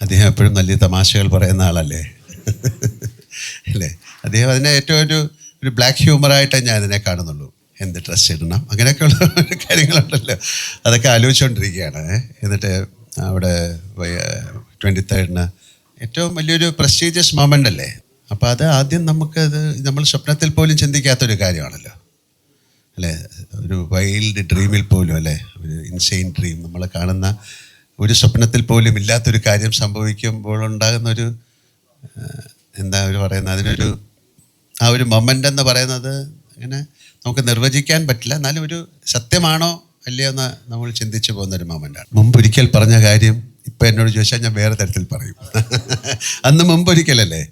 അദ്ദേഹം എപ്പോഴും വലിയ തമാശകൾ പറയുന്ന ആളല്ലേ? അല്ലേ? അദ്ദേഹം അതിനെ ഏറ്റവും ഒരു ഒരു ബ്ലാക്ക് ഹ്യൂമറായിട്ടേ ഞാൻ അതിനെ കാണുന്നുള്ളൂ. എന്ത് ഡ്രസ്സ് ഇടണം? അങ്ങനെയൊക്കെയുള്ള കാര്യങ്ങളുണ്ടല്ലോ. അതൊക്കെ ആലോചിച്ചുകൊണ്ടിരിക്കുകയാണ് എന്നിട്ട് അവിടെ ട്വന്റി തേർഡിന് ഏറ്റവും വലിയൊരു പ്രസ്റ്റീജിയസ് മൊമെന്റ് അല്ലേ? അപ്പോൾ അത് ആദ്യം നമുക്കത് നമ്മൾ സ്വപ്നത്തിൽ പോലും ചിന്തിക്കാത്തൊരു കാര്യമാണല്ലോ. അല്ലേ? ഒരു വൈൽഡ് ഡ്രീമിൽ പോലും അല്ലേ? ഒരു ഇൻസെയിൻ ഡ്രീം നമ്മൾ കാണുന്ന ഒരു സ്വപ്നത്തിൽ പോലും ഇല്ലാത്തൊരു കാര്യം സംഭവിക്കുമ്പോൾ ഉണ്ടാകുന്ന ഒരു എന്താ അവർ പറയുന്നത്? അതിനൊരു ആ ഒരു മൊമെന്റ് എന്ന് പറയുന്നത് അങ്ങനെ നമുക്ക് നിർവചിക്കാൻ പറ്റില്ല. എന്നാലും ഒരു സത്യമാണോ അല്ലയോ എന്ന് നമ്മൾ ചിന്തിച്ചു പോകുന്ന ഒരു മൊമെന്റാണ് മുമ്പ് ഒരിക്കൽ പറഞ്ഞ കാര്യം ഇപ്പം എന്നോട് ചോദിച്ചാൽ ഞാൻ വേറെ തരത്തിൽ പറയും. അന്ന് മുമ്പ് ഒരിക്കലല്ലേ?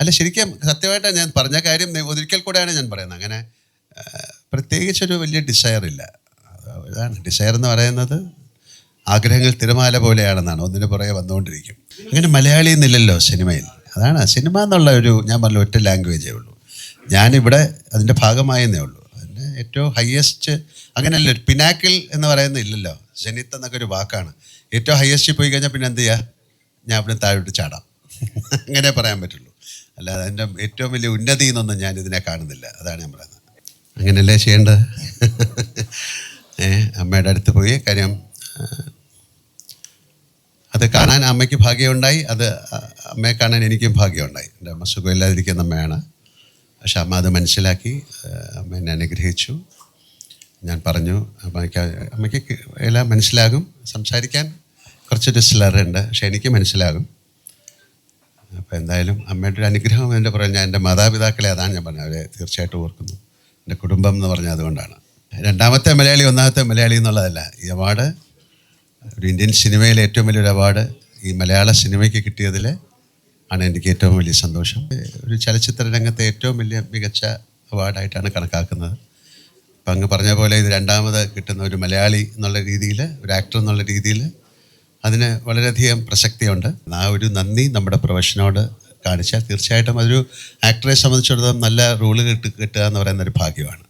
അല്ല ശരിക്കും സത്യമായിട്ടാണ് ഞാൻ പറഞ്ഞ കാര്യം ഒരിക്കൽ കൂടെയാണ് ഞാൻ പറയുന്നത്. അങ്ങനെ പ്രത്യേകിച്ചൊരു വലിയ ഡിസയർ ഇല്ല. അതാണ് ഡിസയർ എന്ന് പറയുന്നത് ആഗ്രഹങ്ങൾ തിരമാല പോലെയാണെന്നാണ് ഒന്നിന് പുറകെ വന്നുകൊണ്ടിരിക്കും. അങ്ങനെ മലയാളി എന്നില്ലല്ലോ സിനിമയിൽ. അതാണ് സിനിമ എന്നുള്ള ഒരു ഞാൻ പറഞ്ഞ ഒറ്റ ലാംഗ്വേജേ ഉള്ളൂ. ഞാനിവിടെ അതിന്റെ ഭാഗമായെന്നേ ഉള്ളൂ. അതിന്റെ ഏറ്റവും ഹയസ്റ്റ് അങ്ങനെയല്ല ഒരു പിനാക്കിൾ എന്ന് പറയുന്നത് ഇല്ലല്ലോ. ജനിത്ത് എന്നൊക്കെ ഒരു വാക്കാണ്. ഏറ്റവും ഹയസ്റ്റിൽ പോയി കഴിഞ്ഞാൽ പിന്നെ എന്ത് ചെയ്യുക ഞാൻ അവിടെ താഴോട്ട് ചാടാം. അങ്ങനെ പറയാൻ പറ്റുള്ളൂ. അല്ലാതെ അതിന്റെ ഏറ്റവും വലിയ ഉന്നതി എന്നൊന്നും ഞാൻ ഇതിനെ കാണുന്നില്ല. അതാണ് ഞാൻ പറയുന്നത്. അങ്ങനെയല്ലേ ചെയ്യേണ്ടത്? ഏഹ് അമ്മയുടെ അടുത്ത് പോയി കാര്യം അത് കാണാൻ അമ്മയ്ക്ക് ഭാഗ്യമുണ്ടായി. അത് അമ്മയെ കാണാൻ എനിക്കും ഭാഗ്യമുണ്ടായി. എന്റെ അമ്മ സുഖമില്ലാതിരിക്കുന്ന അമ്മയാണ്. പക്ഷെ അമ്മ അത് മനസ്സിലാക്കി അമ്മ എന്നെ അനുഗ്രഹിച്ചു. ഞാൻ പറഞ്ഞു അമ്മയ്ക്ക് അമ്മയ്ക്ക് എല്ലാം മനസ്സിലാകും. സംസാരിക്കാൻ കുറച്ചൊരു സ്ലറുണ്ട് പക്ഷെ എനിക്ക് മനസ്സിലാകും. അപ്പോൾ എന്തായാലും അമ്മയുടെ ഒരു അനുഗ്രഹം എന്റെ പറയാൻ ഞാൻ എന്റെ മാതാപിതാക്കളെ അതാണ് ഞാൻ പറഞ്ഞത്. അവരെ തീർച്ചയായിട്ടും ഓർക്കുന്നു. എന്റെ കുടുംബം എന്ന് പറഞ്ഞത് അതുകൊണ്ടാണ്. രണ്ടാമത്തെ മലയാളി ഒന്നാമത്തെ മലയാളി എന്നുള്ളതല്ല. ഈ അവാർഡ് ഒരു ഇന്ത്യൻ സിനിമയിലെ ഏറ്റവും വലിയൊരു അവാർഡ് ഈ മലയാള സിനിമയ്ക്ക് കിട്ടിയതിൽ ആണ് എനിക്ക് ഏറ്റവും വലിയ സന്തോഷം. ഒരു ചലച്ചിത്ര രംഗത്തെ ഏറ്റവും വലിയ മികച്ച അവാർഡായിട്ടാണ് കണക്കാക്കുന്നത്. അപ്പം അങ്ങ് പറഞ്ഞ പോലെ ഇത് രണ്ടാമത് കിട്ടുന്ന ഒരു മലയാളി എന്നുള്ള രീതിയിൽ ഒരു ആക്ടർ എന്നുള്ള രീതിയിൽ അതിന് വളരെയധികം പ്രസക്തിയുണ്ട്. ആ ഒരു നന്ദി നമ്മുടെ പ്രൊഫഷനോട് കാണിച്ചാൽ തീർച്ചയായിട്ടും അതൊരു ആക്ടറെ സംബന്ധിച്ചിടത്തോളം നല്ല റോൾ കിട്ടി കിട്ടുക എന്ന് പറയുന്ന ഒരു ഭാഗ്യമാണ്.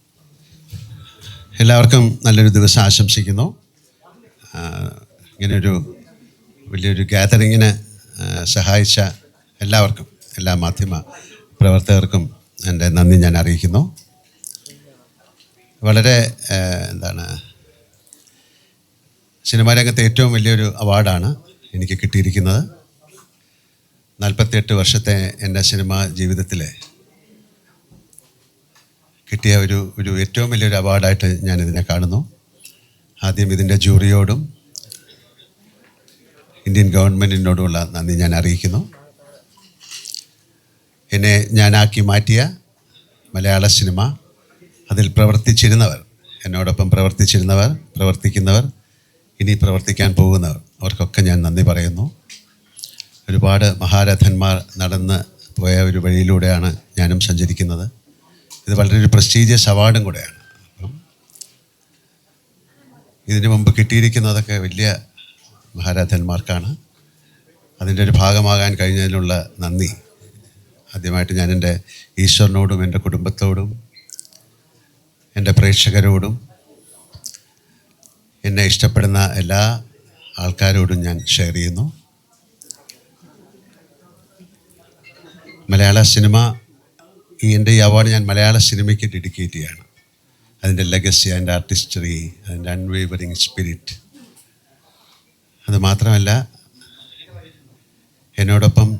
എല്ലാവർക്കും നല്ലൊരു ദിവസം ആശംസിക്കുന്നു. ആ, ഇങ്ങനെയൊരു വലിയൊരു ഗ്യാതറിങ്ങിന് സഹായിച്ച എല്ലാവർക്കും എല്ലാ മാധ്യമ പ്രവർത്തകർക്കും എന്റെ നന്ദി ഞാൻ അറിയിക്കുന്നു. വളരെ എന്താണ് സിനിമാ രംഗത്തെ ഏറ്റവും വലിയൊരു അവാർഡാണ് എനിക്ക് കിട്ടിയിരിക്കുന്നത്. നാൽപ്പത്തിയെട്ട് വർഷത്തെ എന്റെ സിനിമാ ജീവിതത്തിലെ കിട്ടിയ ഒരു ഒരു ഏറ്റവും വലിയൊരു അവാർഡായിട്ട് ഞാനിതിനെ കാണുന്നു. ആദ്യം ഇതിന്റെ ജൂറിയോടും ഇന്ത്യൻ ഗവൺമെന്റിനോടുമുള്ള നന്ദി ഞാൻ അറിയിക്കുന്നു. എന്നെ ഞാനാക്കി മാറ്റിയ മലയാള സിനിമ അതിൽ പ്രവർത്തിച്ചിരുന്നവർ എന്നോടൊപ്പം പ്രവർത്തിച്ചിരുന്നവർ പ്രവർത്തിക്കുന്നവർ ഇനി പ്രവർത്തിക്കാൻ പോകുന്നവർ അവർക്കൊക്കെ ഞാൻ നന്ദി പറയുന്നു. ഒരുപാട് മഹാരഥന്മാർ നടന്ന് പോയ ഒരു വഴിയിലൂടെയാണ് ഞാനും സഞ്ചരിക്കുന്നത്. ഇത് വളരെ ഒരു പ്രസ്റ്റീജിയസ് അവാർഡും കൂടെയാണ്. ഇതിനു മുമ്പ് കിട്ടിയിരിക്കുന്നതൊക്കെ വലിയ മഹാരാധന്മാർക്കാണ് അതിന്റെ ഒരു ഭാഗമാകാൻ കഴിഞ്ഞതിനുള്ള നന്ദി. ആദ്യമായിട്ട് ഞാൻ എന്റെ ഈശ്വരനോടും എന്റെ കുടുംബത്തോടും എന്റെ പ്രേക്ഷകരോടും എന്നെ ഇഷ്ടപ്പെടുന്ന എല്ലാ ആൾക്കാരോടും ഞാൻ ഷെയർ ചെയ്യുന്നു. മലയാള സിനിമ ഈ എന്റെ ഈ അവാർഡ് ഞാൻ മലയാള സിനിമയ്ക്ക് ഡെഡിക്കേറ്റ് ചെയ്യാണ്. അതിന്റെ ലെഗസി അതിന്റെ ആർട്ടിസ്റ്ററി അതിന്റെ അൺവേവറിങ് സ്പിരിറ്റ് അത് മാത്രമല്ല എന്നോടൊപ്പം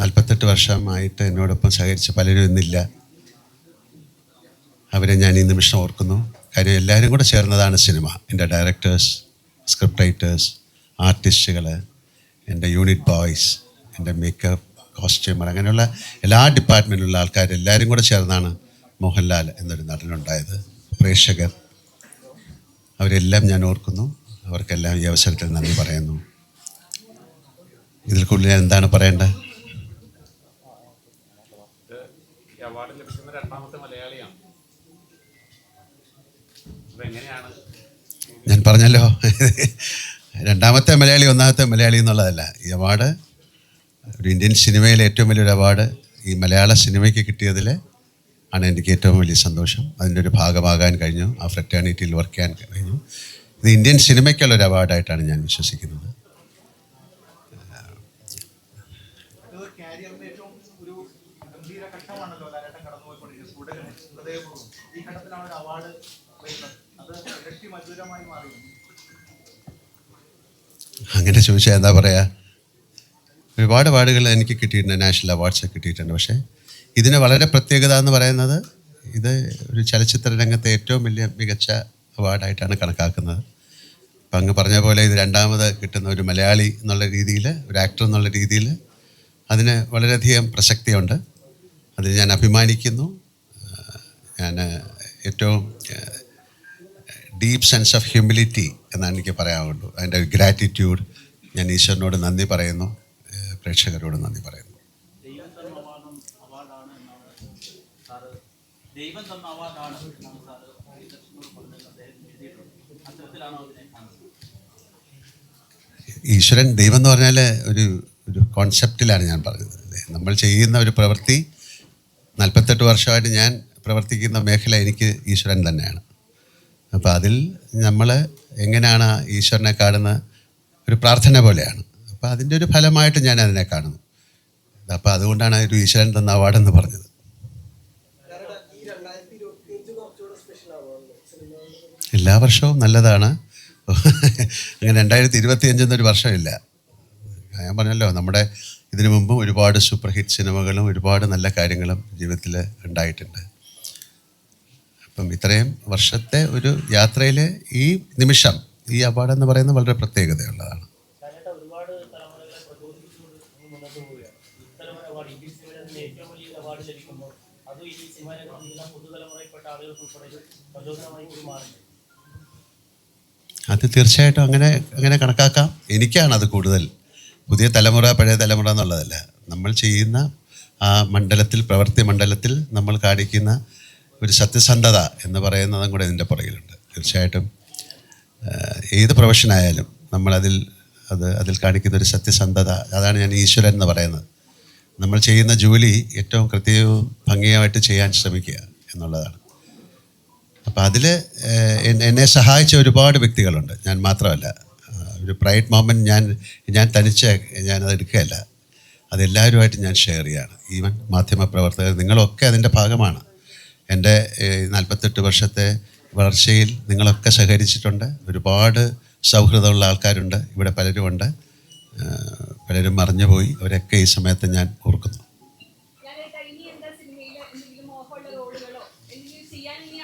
നാൽപ്പത്തെട്ട് വർഷമായിട്ട് എന്നോടൊപ്പം സഹകരിച്ച പലരും ഇന്നില്ല. അവരെ ഞാൻ ഈ നിമിഷം ഓർക്കുന്നു. കാര്യം എല്ലാവരും കൂടെ ചേർന്നതാണ് സിനിമ. എന്റെ ഡയറക്ടേഴ്സ് സ്ക്രിപ്റ്റ് റൈറ്റേഴ്സ് ആർട്ടിസ്റ്റുകൾ എന്റെ യൂണിറ്റ് ബോയ്സ് എന്റെ മേക്കപ്പ് കോസ്റ്റ്യൂമർ അങ്ങനെയുള്ള എല്ലാ ഡിപ്പാർട്ട്മെന്റിലുള്ള ആൾക്കാർ എല്ലാവരും കൂടെ ചേർന്നാണ് മോഹൻലാൽ എന്നൊരു നടനുണ്ടായത്. പ്രേക്ഷകർ. അവരെല്ലാം ഞാൻ ഓർക്കുന്നു. അവർക്കെല്ലാം ഈ അവസരത്തിൽ നന്ദി പറയുന്നു. ഇതിൽ കൂടുതൽ ഞാൻ എന്താണ് പറയേണ്ടത്? അവാർഡ് ലഭിക്കുന്ന രണ്ടാമത്തെ മലയാളിയാണ്. ഞാൻ പറഞ്ഞല്ലോ. രണ്ടാമത്തെ മലയാളി ഒന്നാമത്തെ മലയാളി എന്നുള്ളതല്ല. ഈ അവാർഡ് ഒരു ഇന്ത്യൻ സിനിമയിലെ ഏറ്റവും വലിയൊരു അവാർഡ് ഈ മലയാള സിനിമയ്ക്ക് കിട്ടിയതിൽ ആണ് എനിക്ക് ഏറ്റവും വലിയ സന്തോഷം. അതിന്റെ ഒരു ഭാഗമാകാൻ കഴിഞ്ഞു. ആ ഫ്രറ്റേണിറ്റിയിൽ വർക്ക് ചെയ്യാൻ കഴിഞ്ഞു. ഇത് ഇന്ത്യൻ സിനിമയ്ക്കുള്ള ഒരു അവാർഡായിട്ടാണ് ഞാൻ വിശ്വസിക്കുന്നത്. അങ്ങനെ ചോദിച്ചാൽ എന്താ പറയാ? ഒരുപാട് അവാർഡുകൾ എനിക്ക് കിട്ടിയിട്ടുണ്ട് നാഷണൽ അവാർഡ്സ് കിട്ടിയിട്ടുണ്ട്. പക്ഷേ ഇതിന് വളരെ പ്രത്യേകത എന്ന് പറയുന്നത് ഇത് ഒരു ചലച്ചിത്ര രംഗത്തെ ഏറ്റവും വലിയ മികച്ച അവാർഡായിട്ടാണ് കണക്കാക്കുന്നത്. അപ്പം അങ്ങ് പറഞ്ഞ പോലെ ഇത് രണ്ടാമത് കിട്ടുന്ന ഒരു മലയാളി എന്നുള്ള രീതിയിൽ ഒരു ആക്ടർ എന്നുള്ള രീതിയിൽ അതിന് വളരെയധികം പ്രസക്തിയുണ്ട്. അതിൽ ഞാൻ അഭിമാനിക്കുന്നു. ഞാൻ ഏറ്റവും ഡീപ്പ് സെൻസ് ഓഫ് ഹ്യൂമിലിറ്റി എന്നാണ് എനിക്ക് പറയാനുള്ളൂ. അതിന്റെ ഗ്രാറ്റിറ്റ്യൂഡ് ഞാൻ ഈശ്വരനോട് നന്ദി പറയുന്നു. പ്രേക്ഷകരോട് നന്ദി പറയുന്നു. ദൈവം തന്ന അവാർഡും അവാർഡാണ് സാറ് അത്തരത്തിലാണോ തന്ന അവാർഡാണ് എന്നാണ് സാറ് ഈ ദർശനോട് പറഞ്ഞത് അദ്ദേഹം എഴുതിയിട്ടുണ്ട് അത്തരത്തിലാണോ അതിനെ കാണുന്നത് ഈശ്വരൻ ദൈവം എന്ന് പറഞ്ഞാൽ ഒരു ഒരു കോൺസെപ്റ്റിലാണ് ഞാൻ പറഞ്ഞത്. നമ്മൾ ചെയ്യുന്ന ഒരു പ്രവൃത്തി നാൽപ്പത്തെട്ട് വർഷമായിട്ട് ഞാൻ പ്രവർത്തിക്കുന്ന മേഖല എനിക്ക് ഈശ്വരൻ തന്നെയാണ്. അപ്പോൾ അതിൽ നമ്മൾ എങ്ങനെയാണ് ഈശ്വരനെ കാണുന്ന ഒരു പ്രാർത്ഥന പോലെയാണ്. അപ്പോൾ അതിന്റെ ഒരു ഫലമായിട്ട് ഞാൻ അതിനെ കാണുന്നു. അപ്പോൾ അതുകൊണ്ടാണ് ഒരു ഈശ്വരൻ തന്ന അവാർഡെന്ന് പറഞ്ഞത്. എല്ലാ വർഷവും നല്ലതാണ്. അങ്ങനെ രണ്ടായിരത്തി ഇരുപത്തി അഞ്ചെന്നൊരു വർഷമില്ല. ഞാൻ പറഞ്ഞല്ലോ നമ്മുടെ ഇതിനു മുമ്പും ഒരുപാട് സൂപ്പർ ഹിറ്റ് സിനിമകളും ഒരുപാട് നല്ല കാര്യങ്ങളും ജീവിതത്തിൽ ഉണ്ടായിട്ടുണ്ട്. അപ്പം ഇത്രയും വർഷത്തെ ഒരു യാത്രയിലെ ഈ നിമിഷം ഈ അവാർഡ് എന്ന് പറയുന്നത് വളരെ പ്രത്യേകതയുള്ളതാണ്. അതും ഈ മാറുന്നു അത് തീർച്ചയായിട്ടും അങ്ങനെ അങ്ങനെ കണക്കാക്കാം. എനിക്കാണ് അത് കൂടുതൽ. പുതിയ തലമുറ പഴയ തലമുറ എന്നുള്ളതല്ല. നമ്മൾ ചെയ്യുന്ന ആ മണ്ഡലത്തിൽ പ്രവൃത്തി മണ്ഡലത്തിൽ നമ്മൾ കാണിക്കുന്ന ഒരു സത്യസന്ധത എന്ന് പറയുന്നതും കൂടെ ഇതിന്റെ പുറകിലുണ്ട്. തീർച്ചയായിട്ടും ഏത് പ്രൊഫഷനായാലും നമ്മളതിൽ അത് അതിൽ കാണിക്കുന്ന ഒരു സത്യസന്ധത അതാണ് ഞാൻ ഈശ്വരൻ എന്ന് പറയുന്നത്. നമ്മൾ ചെയ്യുന്ന ജോലി ഏറ്റവും കൃത്യവും ഭംഗിയായിട്ട് ചെയ്യാൻ ശ്രമിക്കുക എന്നുള്ളതാണ്. അപ്പം അതിൽ എന്നെ സഹായിച്ച ഒരുപാട് വ്യക്തികളുണ്ട്. ഞാൻ മാത്രമല്ല. ഒരു പ്രൈഡ് മൊമെന്റ് ഞാൻ ഞാൻ തനിച്ച് ഞാനത് എടുക്കുകയല്ല. അതെല്ലാവരുമായിട്ട് ഞാൻ ഷെയർ ചെയ്യാണ്. ഈവൻ മാധ്യമപ്രവർത്തകർ നിങ്ങളൊക്കെ അതിന്റെ ഭാഗമാണ്. എന്റെ നാൽപ്പത്തെട്ട് വർഷത്തെ വളർച്ചയിൽ നിങ്ങളൊക്കെ സഹകരിച്ചിട്ടുണ്ട്. ഒരുപാട് സൗഹൃദമുള്ള ആൾക്കാരുണ്ട്. ഇവിടെ പലരുമുണ്ട്. പലരും മറിഞ്ഞുപോയി. അവരൊക്കെ ഈ സമയത്ത് ഞാൻ ഓർക്കുന്നു. ചെയ്യാൻ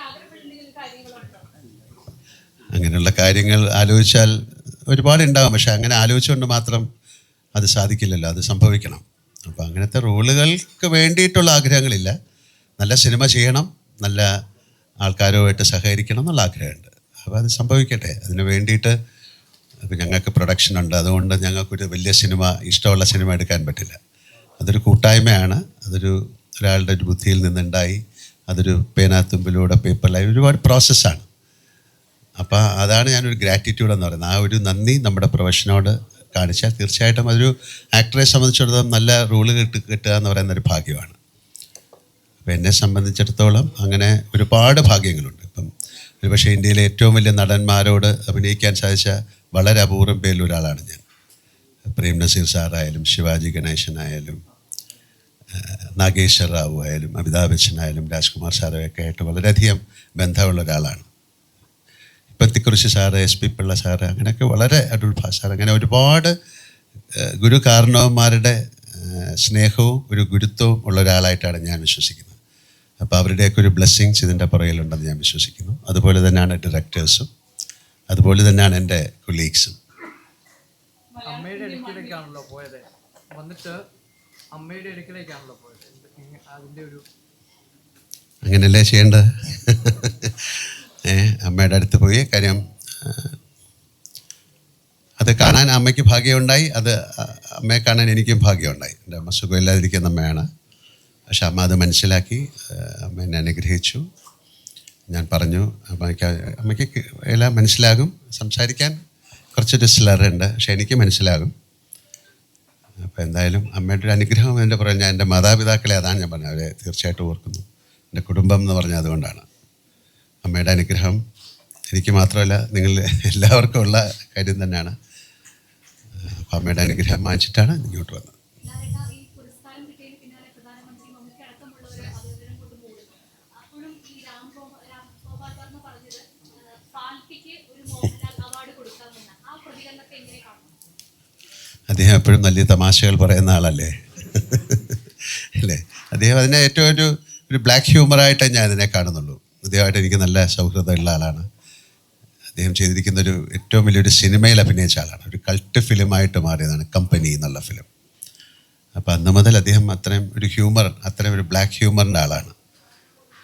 അങ്ങനെയുള്ള കാര്യങ്ങൾ ആലോചിച്ചാൽ ഒരുപാട് ഉണ്ടാകും പക്ഷെ അങ്ങനെ ആലോചിച്ചുകൊണ്ട് മാത്രം അത് സാധിക്കില്ലല്ലോ. അത് സംഭവിക്കണം. അപ്പോൾ അങ്ങനത്തെ റോളുകൾക്ക് വേണ്ടിയിട്ടുള്ള ആഗ്രഹങ്ങളില്ല. നല്ല സിനിമ ചെയ്യണം. നല്ല ആൾക്കാരുമായിട്ട് സഹകരിക്കണം എന്നുള്ള ആഗ്രഹമുണ്ട്. അപ്പോൾ അത് സംഭവിക്കട്ടെ. അതിന് വേണ്ടിയിട്ട് അപ്പോൾ ഞങ്ങൾക്ക് പ്രൊഡക്ഷൻ ഉണ്ട്. അതുകൊണ്ട് ഞങ്ങൾക്കൊരു വലിയ സിനിമ ഇഷ്ടമുള്ള സിനിമ എടുക്കാൻ പറ്റില്ല. അതൊരു കൂട്ടായ്മയാണ്. അതൊരു ഒരാളുടെ ഒരു ബുദ്ധിയിൽ നിന്നുണ്ടായി. അതൊരു പേനാത്തുമ്പിലൂടെ പേപ്പറിലായി. ഒരുപാട് പ്രോസസ്സാണ്. അപ്പോൾ അതാണ് ഞാനൊരു ഗ്രാറ്റിറ്റ്യൂഡ് എന്ന് പറയുന്നത്. ആ ഒരു നന്ദി നമ്മുടെ പ്രൊഫഷനോട് കാണിച്ചാൽ തീർച്ചയായിട്ടും അതൊരു ആക്ടറെ സംബന്ധിച്ചിടത്തോളം നല്ല റൂൾ കിട്ടി കിട്ടുക എന്ന് പറയുന്ന ഒരു ഭാഗ്യമാണ്. അപ്പോൾ എന്നെ സംബന്ധിച്ചിടത്തോളം അങ്ങനെ ഒരുപാട് ഭാഗ്യങ്ങളുണ്ട്. ഇപ്പം ഒരുപക്ഷെ ഇന്ത്യയിലെ ഏറ്റവും വലിയ നടന്മാരോട് അഭിനയിക്കാൻ സാധിച്ച വളരെ അപൂർവം പേരിൽ ഒരാളാണ് ഞാൻ. പ്രേം നസീർ സാറായാലും ശിവാജി ഗണേശനായാലും നാഗേശ്വർ റാവു ആയാലും അമിതാഭ് ബച്ചൻ ആയാലും രാജ്കുമാർ സാറുമൊക്കെ ആയിട്ട് വളരെയധികം ബന്ധമുള്ള ഒരാളാണ്. ഇപ്പത്തിക്കുറിശ് sir S P Pillai sir അങ്ങനെയൊക്കെ വളരെ ഭാഷ സാർ അങ്ങനെ ഒരുപാട് ഗുരു കാരണവന്മാരുടെ സ്നേഹവും ഒരു ഗുരുത്വവും ഉള്ള ഒരാളായിട്ടാണ് ഞാൻ വിശ്വസിക്കുന്നത്. അപ്പോൾ അവരുടെയൊക്കെ ഒരു ബ്ലെസ്സിങ്സ് ഇതിന്റെ പുറകിലുണ്ടെന്ന് ഞാൻ വിശ്വസിക്കുന്നു. അതുപോലെ തന്നെയാണ് ഡയറക്ടേഴ്സും. അതുപോലെ തന്നെയാണ് എന്റെ കൊളീഗ്സും. അമ്മയുടെ അടുക്കിലേക്കാണല്ലോ പോയത്. വന്നിട്ട് അമ്മയുടെ അടുക്കിലേക്കാണല്ലോ പോയത്. അതിന്റെ ഒരു അങ്ങനെയല്ലേ ചെയ്യേണ്ടത്? ഏ അമ്മയുടെ അടുത്ത് പോയി കാര്യം അത് കാണാൻ അമ്മയ്ക്ക് ഭാഗ്യമുണ്ടായി. അത് അമ്മയെ കാണാൻ എനിക്കും ഭാഗ്യമുണ്ടായി. എന്റെ അമ്മ സുഖമില്ലാതിരിക്കുന്ന അമ്മയാണ്. പക്ഷെ അമ്മ അത് മനസ്സിലാക്കി അമ്മ എന്നെ അനുഗ്രഹിച്ചു. ഞാൻ പറഞ്ഞു അമ്മയ്ക്ക് അമ്മയ്ക്ക് എല്ലാം മനസ്സിലാകും. സംസാരിക്കാൻ കുറച്ച് സ്ലറുണ്ട് പക്ഷെ എനിക്ക് മനസ്സിലാകും. അപ്പോൾ എന്തായാലും അമ്മയുടെ ഒരു അനുഗ്രഹം എന്റെ പറയാൻ ഞാൻ എന്റെ മാതാപിതാക്കളെ അതാണ് ഞാൻ പറഞ്ഞത്. അവരെ തീർച്ചയായിട്ടും ഓർക്കുന്നു. എന്റെ കുടുംബം എന്ന് പറഞ്ഞാൽ അതുകൊണ്ടാണ്. അമ്മയുടെ അനുഗ്രഹം എനിക്ക് മാത്രമല്ല നിങ്ങൾ എല്ലാവർക്കും ഉള്ള കാര്യം തന്നെയാണ്. അപ്പോൾ അമ്മയുടെ അനുഗ്രഹം വാങ്ങിച്ചിട്ടാണ് ഇങ്ങോട്ട് വന്നത്. ഒരു അവാർഡ് കൊടുക്കാമെന്ന് ആ പ്രതികരണത്തെ എങ്ങനെ കാണും? അദ്ദേഹം എപ്പോഴും വലിയ തമാശകൾ പറയുന്ന ആളല്ലേ? അല്ലേ? അദ്ദേഹം അതിനെ ഏറ്റവും ഒരു ഒരു ബ്ലാക്ക് ഹ്യൂമറായിട്ടേ ഞാൻ അതിനെ കാണുന്നുള്ളൂ. അദ്ദേഹമായിട്ട് എനിക്ക് നല്ല സൗഹൃദമുള്ള ആളാണ്. അദ്ദേഹം ചെയ്തിരിക്കുന്ന ഒരു ഏറ്റവും വലിയൊരു സിനിമയിൽ അഭിനയിച്ച ആളാണ്. ഒരു കൾട്ട് ഫിലിമായിട്ട് മാറിയതാണ് കമ്പനി എന്നുള്ള ഫിലിം അപ്പോൾ അന്ന് മുതൽ അദ്ദേഹം അത്രയും ഒരു ഹ്യൂമർ അത്രയും ഒരു ബ്ലാക്ക് ഹ്യൂമറിന്റെ ആളാണ്.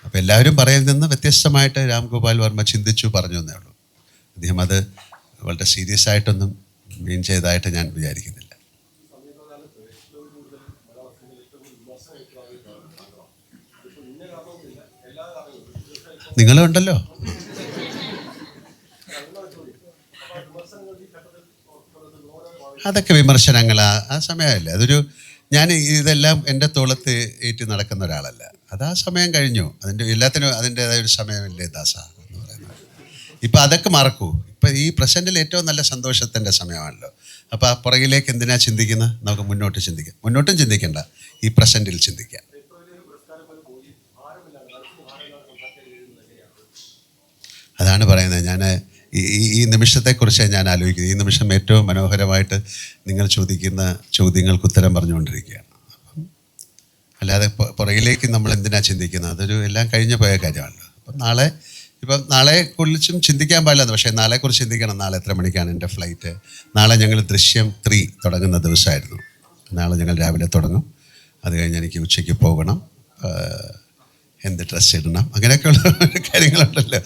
അപ്പോൾ എല്ലാവരും പറയുന്നതിൽ നിന്ന് വ്യത്യസ്തമായിട്ട് രാംഗോപാൽ വർമ്മ ചിന്തിച്ചു പറഞ്ഞു എന്നേ ഉള്ളൂ. അദ്ദേഹം അത് വളരെ സീരിയസ് ആയിട്ടൊന്നും മീൻ ചെയ്തതായിട്ട് ഞാൻ വിചാരിക്കുന്നില്ല. നിങ്ങളുണ്ടല്ലോ അതൊക്കെ വിമർശനങ്ങൾ ആ സമയമല്ലേ അതൊരു ഞാൻ ഇതെല്ലാം എന്റെ തോളത്ത് ഏറ്റി നടക്കുന്ന ഒരാളല്ല. അത് ആ സമയം കഴിഞ്ഞു. അതിന്റെ എല്ലാത്തിനും അതിന്റെതായ ഒരു സമയമില്ലേ ദാസ. ഇപ്പം അതൊക്കെ മറക്കൂ. ഇപ്പം ഈ പ്രസന്റിൽ ഏറ്റവും നല്ല സന്തോഷത്തിന്റെ സമയമാണല്ലോ. അപ്പോൾ ആ പുറകിലേക്ക് എന്തിനാ ചിന്തിക്കുന്നത്? നമുക്ക് മുന്നോട്ട് ചിന്തിക്കാം. മുന്നോട്ടും ചിന്തിക്കണ്ട. ഈ പ്രസന്റിൽ ചിന്തിക്കാം. അതാണ് പറയുന്നത്. ഞാൻ ഈ ഈ- നിമിഷത്തെക്കുറിച്ച് ഞാൻ ആലോചിക്കുന്നത് ഈ നിമിഷം ഏറ്റവും മനോഹരമായിട്ട് നിങ്ങൾ ചോദിക്കുന്ന ചോദ്യങ്ങൾക്ക് ഉത്തരം പറഞ്ഞുകൊണ്ടിരിക്കുകയാണ്. അല്ലാതെ പുറകിലേക്ക് നമ്മൾ എന്തിനാ ചിന്തിക്കുന്നത്? അതൊരു എല്ലാം കഴിഞ്ഞു പോയ കാര്യമാണല്ലോ. അപ്പം നാളെ ഇപ്പം നാളെ കുറിച്ചും ചിന്തിക്കാൻ പാടില്ല പക്ഷേ നാളെക്കുറിച്ച് ചിന്തിക്കണം. നാളെ എത്ര മണിക്കാണ് എന്റെ ഫ്ലൈറ്റ് നാളെ ഞങ്ങൾ ദൃശ്യം ത്രീ തുടങ്ങുന്ന ദിവസമായിരുന്നു. നാളെ ഞങ്ങൾ രാവിലെ തുടങ്ങും. അത് കഴിഞ്ഞ് എനിക്ക് ഉച്ചയ്ക്ക് പോകണം. എന്ത് ഡ്രസ്സ് ഇടണം? അങ്ങനെയൊക്കെയുള്ള കാര്യങ്ങളുണ്ടല്ലോ.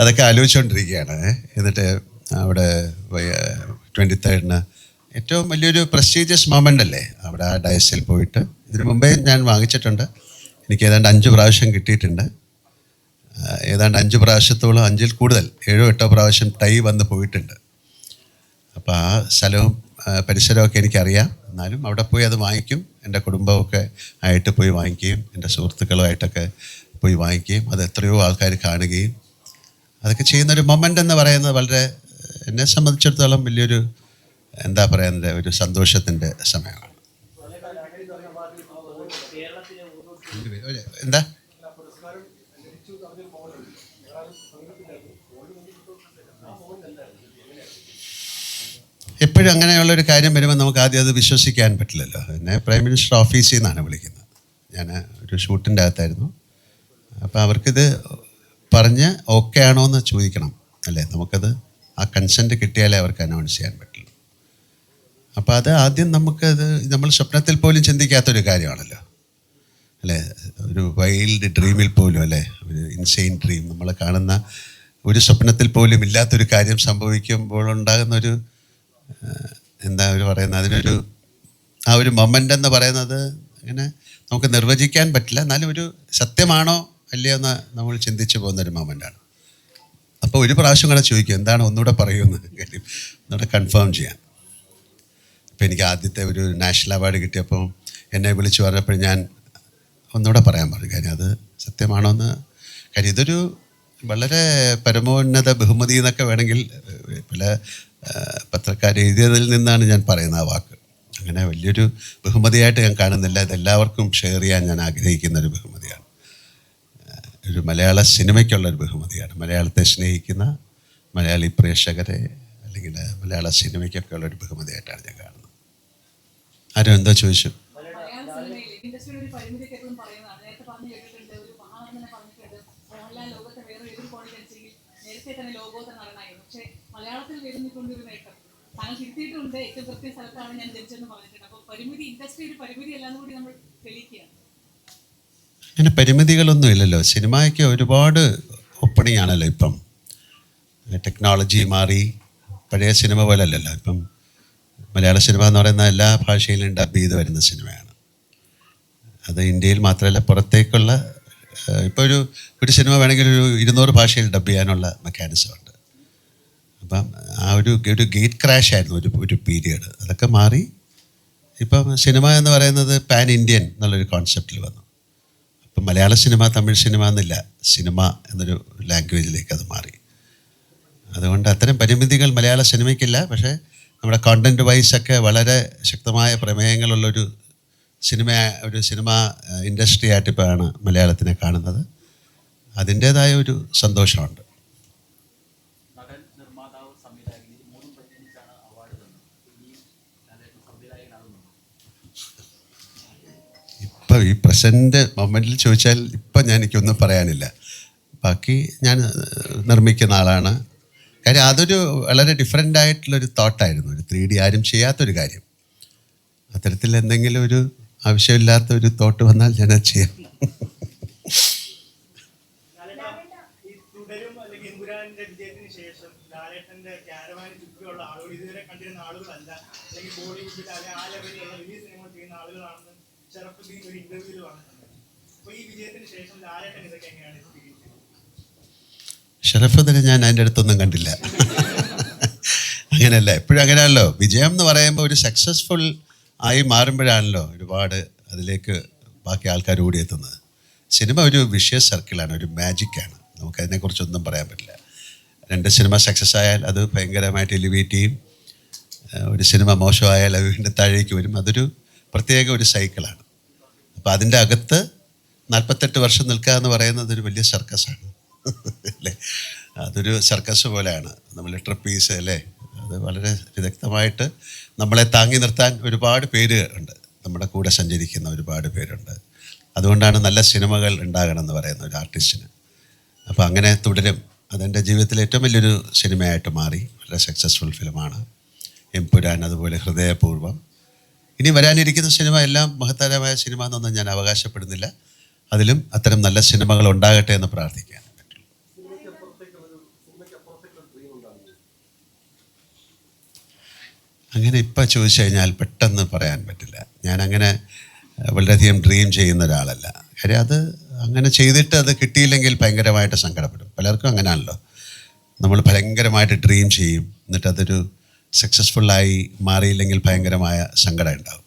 അതൊക്കെ ആലോചിച്ചുകൊണ്ടിരിക്കുകയാണ് എന്നിട്ട് അവിടെ ട്വന്റി തേർഡിന് ഏറ്റവും വലിയൊരു പ്രസ്റ്റീജിയസ് മൊമെന്റ് അല്ലേ? അവിടെ ആ ഡയസിൽ പോയിട്ട്. ഇതിനു മുമ്പേ ഞാൻ വാങ്ങിച്ചിട്ടുണ്ട്. എനിക്ക് ഏതാണ്ട് അഞ്ച് പ്രാവശ്യം കിട്ടിയിട്ടുണ്ട്. ഏതാണ്ട് അഞ്ച് പ്രാവശ്യത്തോളം അഞ്ചിൽ കൂടുതൽ ഏഴോ എട്ടോ പ്രാവശ്യം ടൈ വന്ന് പോയിട്ടുണ്ട്. അപ്പോൾ ആ സ്ഥലവും പരിസരമൊക്കെ എനിക്കറിയാം. എന്നാലും അവിടെ പോയി അത് വാങ്ങിക്കും. എന്റെ കുടുംബമൊക്കെ ആയിട്ട് പോയി വാങ്ങിക്കുകയും എന്റെ സുഹൃത്തുക്കളുമായിട്ടൊക്കെ പോയി വാങ്ങിക്കുകയും അത് എത്രയോ ആൾക്കാർ കാണുകയും അതൊക്കെ ചെയ്യുന്നൊരു മൊമെന്റ് എന്ന് പറയുന്നത് വളരെ എന്നെ സംബന്ധിച്ചിടത്തോളം വലിയൊരു എന്താ പറയുന്നത് ഒരു സന്തോഷത്തിന്റെ സമയമാണ്. എന്താ? എപ്പോഴും അങ്ങനെയുള്ള ഒരു കാര്യം വരുമ്പോൾ നമുക്ക് ആദ്യം അത് വിശ്വസിക്കാൻ പറ്റില്ലല്ലോ. എന്നെ പ്രൈം മിനിസ്റ്റർ ഓഫീസിൽ നിന്നാണ് വിളിക്കുന്നത്. ഞാൻ ഒരു ഷൂട്ടിന്റെ അകത്തായിരുന്നു. അപ്പോൾ അവർക്കിത് പറഞ്ഞ് ഓക്കെ ആണോ എന്ന് ചോദിക്കണം അല്ലേ? നമുക്കത് ആ കൺസെന്റ് കിട്ടിയാലേ അവർക്ക് അനൗൺസ് ചെയ്യാൻ പറ്റുള്ളൂ. അപ്പോൾ അത് ആദ്യം നമുക്കത് നമ്മൾ സ്വപ്നത്തിൽ പോലും ചിന്തിക്കാത്തൊരു കാര്യമാണല്ലോ. അല്ലേ? ഒരു വൈൽഡ് ഡ്രീമിൽ പോലും അല്ലേ? ഒരു ഇൻസെയിൻ ഡ്രീം നമ്മൾ കാണുന്ന ഒരു സ്വപ്നത്തിൽ പോലും ഇല്ലാത്തൊരു കാര്യം സംഭവിക്കുമ്പോൾ ഉണ്ടാകുന്ന ഒരു എന്താ അവർ പറയുന്നത്? അതിനൊരു ആ ഒരു മൊമെന്റ് എന്ന് പറയുന്നത് അങ്ങനെ നമുക്ക് നിർവചിക്കാൻ പറ്റില്ല. എന്നാലും ഒരു സത്യമാണോ അല്ലയോ എന്ന് നമ്മൾ ചിന്തിച്ചു പോകുന്ന ഒരു മൊമെന്റാണ് അപ്പോൾ ഒരു പ്രാവശ്യം കൂടെ ചോദിക്കും എന്താണ് ഒന്നുകൂടെ പറയുമെന്ന് കാര്യം. ഒന്നുകൂടെ കൺഫേം ചെയ്യാൻ. അപ്പോൾ എനിക്ക് ആദ്യത്തെ ഒരു നാഷണൽ അവാർഡ് കിട്ടിയപ്പോൾ എന്നെ വിളിച്ചു പറഞ്ഞപ്പോൾ ഞാൻ ഒന്നുകൂടെ പറയാൻ പറഞ്ഞു കാര്യം. അത് സത്യമാണോ എന്ന് കാര്യം. ഇതൊരു വളരെ പരമോന്നത ബഹുമതി എന്നൊക്കെ വേണമെങ്കിൽ പല പത്രക്കാർ എഴുതിയതിൽ നിന്നാണ് ഞാൻ പറയുന്ന ആ വാക്ക്. അങ്ങനെ വലിയൊരു ബഹുമതിയായിട്ട് ഞാൻ കാണുന്നില്ല. ഇതെല്ലാവർക്കും ഷെയർ ചെയ്യാൻ ഞാൻ ആഗ്രഹിക്കുന്ന ഒരു ബഹുമതിയാണ്. ഒരു മലയാള സിനിമയ്ക്കുള്ള ഒരു ബഹുമതിയാണ്. മലയാളത്തെ സ്നേഹിക്കുന്ന മലയാളി പ്രേക്ഷകരെ അല്ലെങ്കിൽ മലയാള സിനിമയ്ക്കൊക്കെ ഉള്ള ഒരു ബഹുമതിയായിട്ടാണ് ഞാൻ കാണുന്നത്. ആരും എന്തോ ചോദിച്ചു. ഇൻഡസ്ട്രിയുടെ ഒരു ലോകത്തെ മലയാളത്തിൽ കൃത്യ ഞാൻ പറഞ്ഞിട്ടുണ്ട്. അപ്പോൾ പരിമിതി പരിമിതി പരിമിതികളൊന്നും ഇല്ലല്ലോ. സിനിമയ്ക്ക് ഒരുപാട് ഓപ്പണിംഗ് ആണല്ലോ ഇപ്പം ടെക്നോളജി മാറി പഴയ സിനിമ പോലെ അല്ലല്ലോ ഇപ്പം മലയാള സിനിമ എന്ന് പറയുന്ന എല്ലാ ഭാഷയിലും ഡബ് ചെയ്ത് വരുന്ന സിനിമയാണ്. അത് ഇന്ത്യയിൽ മാത്രമല്ല പുറത്തേക്കുള്ള ഇപ്പോൾ ഒരു ഒരു സിനിമ വേണമെങ്കിൽ ഒരു ഇരുന്നൂറ് ഭാഷയിൽ ഡബ് ചെയ്യാനുള്ള മെക്കാനിസം ഉണ്ട്. അപ്പം ആ ഒരു ഒരു ഗേറ്റ് ക്രാഷ് ആയിരുന്നു ഒരു ഒരു പീരിയഡ് അതൊക്കെ മാറി. ഇപ്പം സിനിമ എന്ന് പറയുന്നത് പാൻ ഇന്ത്യൻ എന്നുള്ളൊരു കോൺസെപ്റ്റിൽ വന്നു. അപ്പം മലയാള സിനിമ തമിഴ് സിനിമ എന്നില്ല സിനിമ എന്നൊരു ലാംഗ്വേജിലേക്ക് അത് മാറി. അതുകൊണ്ട് അത്തരം പരിമിതികൾ മലയാള സിനിമയ്ക്കില്ല. പക്ഷേ നമ്മുടെ കോണ്ടന്റ് വൈസ് ഒക്കെ വളരെ ശക്തമായ പ്രമേയങ്ങളുള്ളൊരു സിനിമ ഒരു സിനിമ ഇൻഡസ്ട്രി ആയിട്ട് ഇപ്പോഴാണ് മലയാളത്തിനെ കാണുന്നത്. അതിന്റേതായ ഒരു സന്തോഷമുണ്ട്. ഇപ്പം ഈ പ്രസന്റ് മൊമെന്റിൽ ചോദിച്ചാൽ ഇപ്പം ഞാൻ എനിക്കൊന്നും പറയാനില്ല. ബാക്കി ഞാൻ നിർമ്മിക്കുന്ന ആളാണ്. കാര്യം അതൊരു വളരെ ഡിഫറെന്റ് ആയിട്ടുള്ളൊരു തോട്ടായിരുന്നു ഒരു ത്രീ ഡി ആരും ചെയ്യാത്തൊരു കാര്യം. അത്തരത്തിൽ എന്തെങ്കിലും ഒരു ആവശ്യമില്ലാത്ത ഒരു തോട്ട് വന്നാൽ ഞാൻ അത് ചെയ്യാം ഷറഫുദ്ദീനെ ഞാൻ അതിന്റെ അടുത്തൊന്നും കണ്ടില്ല. അങ്ങനെയല്ല എപ്പോഴും അങ്ങനെയല്ലോ വിജയം എന്ന് പറയുമ്പോൾ ഒരു സക്സസ്ഫുൾ ആയി മാറുമ്പോഴാണല്ലോ ഒരുപാട് അതിലേക്ക് ബാക്കി ആൾക്കാർ ഓടിയെത്തുന്നത്. സിനിമ ഒരു വിഷയ സർക്കിളാണ് ഒരു മാജിക്കാണ്. നമുക്കതിനെക്കുറിച്ചൊന്നും പറയാൻ പറ്റില്ല. രണ്ട് സിനിമ സക്സസ് ആയാൽ അത് ഭയങ്കരമായിട്ട് എലിവേറ്റ് ചെയ്യും. ഒരു സിനിമ മോശമായാൽ അത് വീണ്ടും താഴേക്ക് വരും. അതൊരു പ്രത്യേക ഒരു സൈക്കിളാണ് അപ്പോൾ അതിന്റെ അകത്ത് നാൽപ്പത്തെട്ട് വർഷം നിൽക്കുക എന്ന് പറയുന്നത് ഒരു വലിയ സർക്കസാണ് അല്ലേ? അതൊരു സർക്കസ് പോലെയാണ്. നമ്മൾ ട്രിപ്പീസ് അല്ലേ? അത് വളരെ വിദഗ്ധമായിട്ട് നമ്മളെ താങ്ങി നിർത്താൻ ഒരുപാട് പേര് ഉണ്ട്. നമ്മുടെ കൂടെ സഞ്ചരിക്കുന്ന ഒരുപാട് പേരുണ്ട്. അതുകൊണ്ടാണ് നല്ല സിനിമകൾ ഉണ്ടാകണം എന്ന് പറയുന്ന ഒരു ആർട്ടിസ്റ്റിന്. അപ്പോൾ അങ്ങനെ തുടരും. അതെന്റെ ജീവിതത്തിലെ ഏറ്റവും വലിയൊരു സിനിമയായിട്ട് മാറി. വളരെ സക്സസ്ഫുൾ ഫിലിമാണ് എംപുരാൻ അതുപോലെ ഹൃദയപൂർവം ഇനി വരാനിരിക്കുന്ന സിനിമ എല്ലാം മഹത്തരമായ സിനിമ എന്നൊന്നും ഞാൻ അവകാശപ്പെടുന്നില്ല. അതിലും അത്തരം നല്ല സിനിമകൾ ഉണ്ടാകട്ടെ എന്ന് പ്രാർത്ഥിക്കാൻ പറ്റുള്ളൂ അങ്ങനെ ഇപ്പം ചോദിച്ചു കഴിഞ്ഞാൽ പെട്ടെന്ന് പറയാൻ പറ്റില്ല. ഞാൻ അങ്ങനെ വളരെയധികം ഡ്രീം ചെയ്യുന്ന ഒരാളല്ല. കാര്യം അത് അങ്ങനെ ചെയ്തിട്ട് അത് കിട്ടിയില്ലെങ്കിൽ ഭയങ്കരമായിട്ട് സങ്കടപ്പെടും. പലർക്കും അങ്ങനെയാണല്ലോ നമ്മൾ ഭയങ്കരമായിട്ട് ഡ്രീം ചെയ്യും. എന്നിട്ട് അതൊരു സക്സസ്ഫുള്ളായി മാറിയില്ലെങ്കിൽ ഭയങ്കരമായ സങ്കടം ഉണ്ടാകും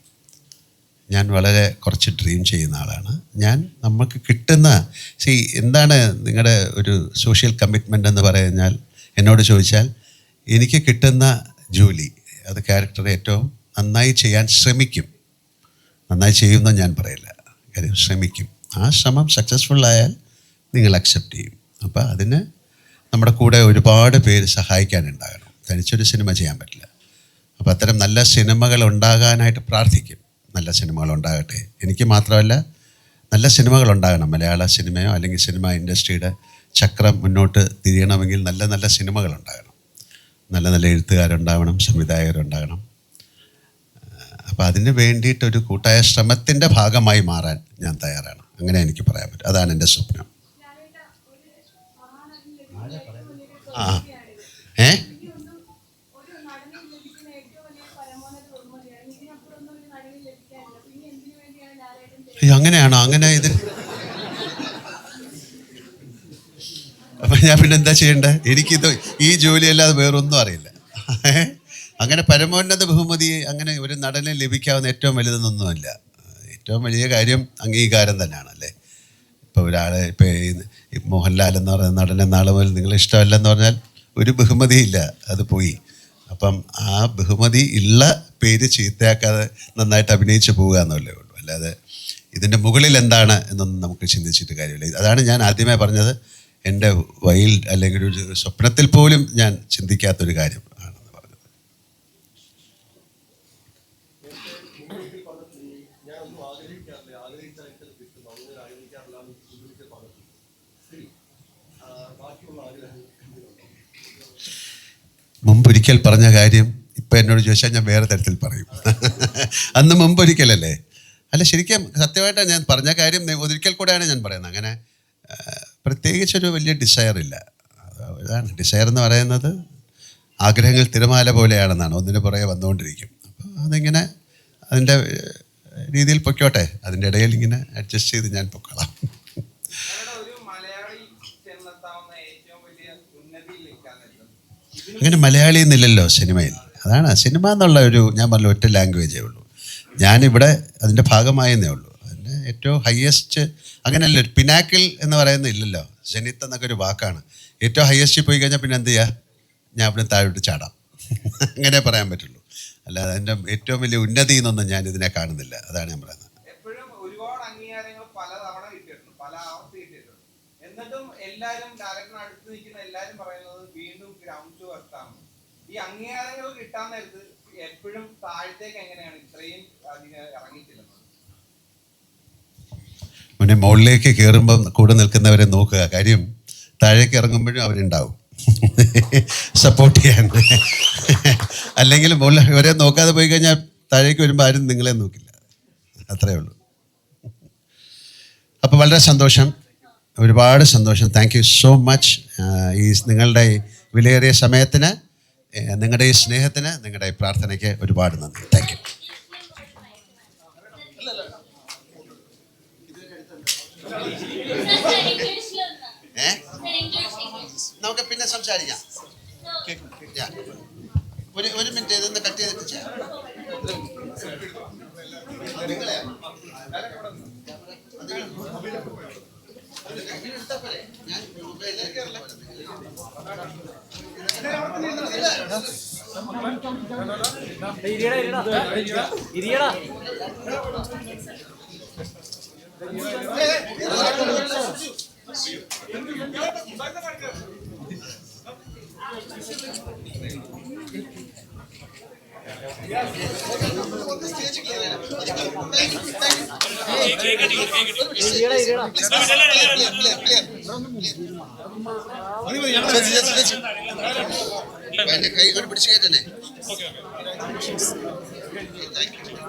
ഞാൻ വളരെ കുറച്ച് ഡ്രീം ചെയ്യുന്ന ആളാണ്. ഞാൻ നമുക്ക് കിട്ടുന്ന സി എന്താണ് നിങ്ങളുടെ ഒരു സോഷ്യൽ കമ്മിറ്റ്മെന്റ് എന്ന് പറഞ്ഞാൽ എന്നോട് ചോദിച്ചാൽ എനിക്ക് കിട്ടുന്ന ജോലി അത് ക്യാരക്ടർ ഏറ്റവും നന്നായി ചെയ്യാൻ ശ്രമിക്കും. നന്നായി ചെയ്യുമെന്ന് ഞാൻ പറയില്ല. കാര്യം ശ്രമിക്കും. ആ ശ്രമം സക്സസ്ഫുൾ ആയാൽ നിങ്ങൾ അക്സെപ്റ്റ് ചെയ്യും. അപ്പോൾ അതിന് നമ്മുടെ കൂടെ ഒരുപാട് പേര് സഹായിക്കാനുണ്ടാകണം. തനിച്ചൊരു സിനിമ ചെയ്യാൻ പറ്റില്ല. അപ്പോൾ അത്തരം നല്ല സിനിമകൾ ഉണ്ടാകാനായിട്ട് പ്രാർത്ഥിക്കും. നല്ല സിനിമകൾ ഉണ്ടാകട്ടെ. എനിക്ക് മാത്രമല്ല നല്ല സിനിമകൾ ഉണ്ടാകണം. മലയാള സിനിമയോ അല്ലെങ്കിൽ സിനിമ ഇൻഡസ്ട്രിയുടെ ചക്രം മുന്നോട്ട് തിരിയണമെങ്കിൽ നല്ല നല്ല സിനിമകൾ ഉണ്ടാകണം. നല്ല നല്ല എഴുത്തുകാരുണ്ടാവണം സംവിധായകരുണ്ടാകണം. അപ്പോൾ അതിന് വേണ്ടിയിട്ടൊരു കൂട്ടായ ശ്രമത്തിന്റെ ഭാഗമായി മാറാൻ ഞാൻ തയ്യാറാണ്. അങ്ങനെ എനിക്ക് പറയാൻ പറ്റും. അതാണ് എന്റെ സ്വപ്നം. ആ. ഏ? അങ്ങനെയാണോ? അങ്ങനെ ലഭിക്കുന്ന ഏറ്റവും വലിയ പരമോന്നത ബഹുമതിയാണ് ഇതിനപ്പുറമൊന്നും ഒരു നടനിൽ ലഭിക്കാനില്ല പിന്നെ എന്തിനു വേണ്ടിയാണ് ലാലേട്ടൻ അയ്യോ അങ്ങനെയാണോ അങ്ങനെ ഇത് അപ്പൊ ഞാൻ പിന്നെ എന്താ ചെയ്യണ്ടേ? എനിക്കിത് ഈ ജോലിയല്ലാതെ വേറൊന്നും അറിയില്ല. അങ്ങനെ പരമോന്നത ബഹുമതി അങ്ങനെ ഒരു നടന് ലഭിക്കാവുന്ന ഏറ്റവും വലുതെന്നൊന്നുമല്ല. ഏറ്റവും വലിയ കാര്യം അംഗീകാരം തന്നെയാണ് അല്ലേ ഇപ്പോൾ ഒരാളെ ഇപ്പോൾ മോഹൻലാൽ എന്ന് പറയുന്ന നടനെ നാളെ മുതൽ നിങ്ങൾ ഇഷ്ടമല്ലെന്ന് പറഞ്ഞാൽ ഒരു ബഹുമതി ഇല്ല അത് പോയി. അപ്പം ആ ബഹുമതി ഉള്ള പേര് ചീത്തയാക്കാതെ നന്നായിട്ട് അഭിനയിച്ച് പോവുക എന്നല്ലേ ഉള്ളൂ. അല്ലാതെ ഇതിന്റെ മുകളിൽ എന്താണ് എന്നൊന്നും നമുക്ക് ചിന്തിച്ചിട്ട് കാര്യമില്ല. അതാണ് ഞാൻ ആദ്യമേ പറഞ്ഞത്. എന്റെ വയിൽ അല്ലെങ്കിൽ ഒരു സ്വപ്നത്തിൽ പോലും ഞാൻ ചിന്തിക്കാത്തൊരു കാര്യം ആണെന്ന് പറഞ്ഞത്. മുമ്പൊരിക്കൽ പറഞ്ഞ കാര്യം ഇപ്പം എന്നോട് ചോദിച്ചാൽ ഞാൻ വേറെ തരത്തിൽ പറയും. അന്ന് മുമ്പൊരിക്കലല്ലേ? അല്ല ശരിക്കും സത്യമായിട്ടാണ് ഞാൻ പറഞ്ഞ കാര്യം ഒരിക്കൽ കൂടെയാണ് ഞാൻ പറയുന്നത്. അങ്ങനെ പ്രത്യേകിച്ചൊരു വലിയ ഡിസയർ ഇല്ല. ഇതാണ് ഡിസയർ എന്ന് പറയുന്നത് ആഗ്രഹങ്ങൾ തിരമാല പോലെയാണെന്നാണ്. ഒന്നിന് പുറകെ വന്നുകൊണ്ടിരിക്കും. അപ്പോൾ അതിങ്ങനെ അതിന്റെ രീതിയിൽ പൊയ്ക്കോട്ടെ. അതിന്റെ ഇടയിൽ ഇങ്ങനെ അഡ്ജസ്റ്റ് ചെയ്ത് ഞാൻ പൊക്കോളാം. അങ്ങനെ മലയാളി എന്നില്ലല്ലോ സിനിമയിൽ. അതാണ് സിനിമ എന്നുള്ള ഒരു ഞാൻ പറഞ്ഞ ഒറ്റ ലാംഗ്വേജേ ഉള്ളൂ. ഞാനിവിടെ അതിന്റെ ഭാഗമായെന്നേ ഉള്ളൂ. ഏറ്റവും ഹയസ്റ്റ് അങ്ങനെയല്ല ഒരു പിനാക്കിൾ എന്ന് പറയുന്നത് ഇല്ലല്ലോ. ജനിത്ത് എന്നൊക്കെ ഒരു വാക്കാണ്. ഏറ്റവും ഹയസ്റ്റിൽ പോയി കഴിഞ്ഞാൽ പിന്നെ എന്ത് ചെയ്യുക ഞാൻ അവിടെ താഴോട്ട് ചാടാം. അങ്ങനെ പറയാൻ പറ്റുള്ളൂ. അല്ലാതെ എന്റെ ഏറ്റവും വലിയ ഉന്നതി എന്നൊന്നും ഞാൻ ഇതിനെ കാണുന്നില്ല. അതാണ് ഞാൻ പറയുന്നത്. എന്നിട്ടും അടുത്ത് പറയുന്നത് വീണ്ടും ഗ്രൗണ്ട് ഈ അംഗീകാരങ്ങൾ കിട്ടാൻ നേരത്ത് എപ്പോഴും താഴത്തേക്ക് എങ്ങനെയാണ്? ഇത്രയും അധികം ഇറങ്ങിയിട്ടില്ലെന്ന് പിന്നെ മുകളിലേക്ക് കയറുമ്പം കൂടെ നിൽക്കുന്നവരെ നോക്കുക. കാര്യം താഴേക്ക് ഇറങ്ങുമ്പോഴും അവരുണ്ടാവും. സപ്പോർട്ട് ചെയ്യാൻ. അല്ലെങ്കിൽ മുകളിൽ ഇവരെ നോക്കാതെ പോയി കഴിഞ്ഞാൽ താഴേക്ക് വരുമ്പോൾ ആരും നിങ്ങളെ നോക്കില്ല. അത്രേ ഉള്ളൂ. അപ്പോൾ വളരെ സന്തോഷം. ഒരുപാട് സന്തോഷം. താങ്ക് യു സോ മച്ച് ഈ നിങ്ങളുടെ വിലയേറിയ സമയത്തിന് നിങ്ങളുടെ ഈ സ്നേഹത്തിന് നിങ്ങളുടെ പ്രാർത്ഥനയ്ക്ക് ഒരുപാട് നന്ദി. താങ്ക് യു ഏ? നമുക്ക് പിന്നെ സംസാരിക്കാം. ഒരു ഒരു മിനിറ്റ് ഇതൊന്ന് കട്ട് ചെയ്തിട്ട് ചെയ്യാം. ഇരിയടാ ഇരിയടാ. മൊബൈലിലേക്ക് കൈ കണ്ടുപിടിച്ചു കയറ്റനെ ഓക്കെ ഓക്കെ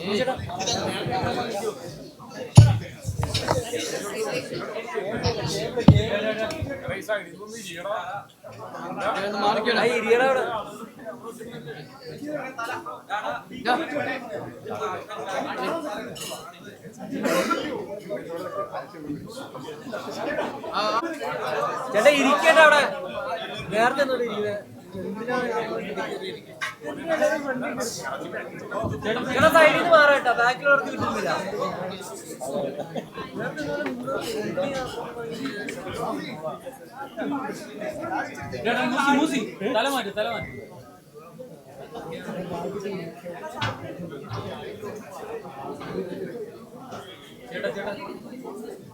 ചേട്ടാ ഇരിക്കട്ടെ അവിടെ. നേരത്തെ ഇരിക്കുന്നത് ചേട്ടാ സൈഡിൽ നിന്ന് മാറട്ടെ ബാക്കിലുള്ളവർക്ക് കിട്ടുന്നില്ല. തല മാറ്റി തല മാറ്റി. ചേട്ടാ ചേട്ടാ.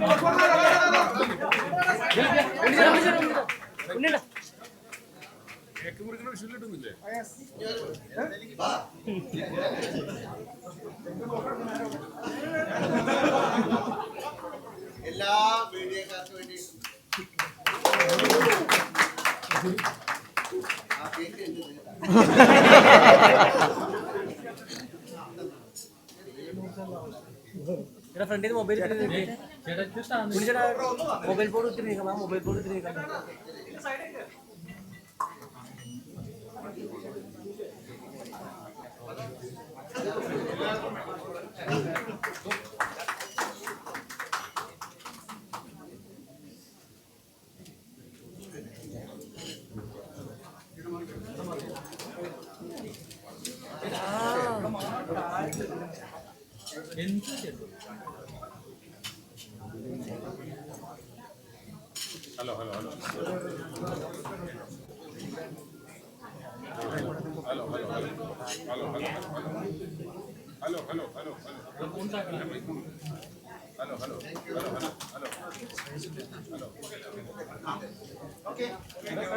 ¡Vamos! മൊബൈൽ ചേട്ടാ മൊബൈൽ ഫോൺ ഒത്തിരി നീക്കാം മൊബൈൽ ഫോൺ ഒത്തിരി നീക്കാം hello hello hello hello hello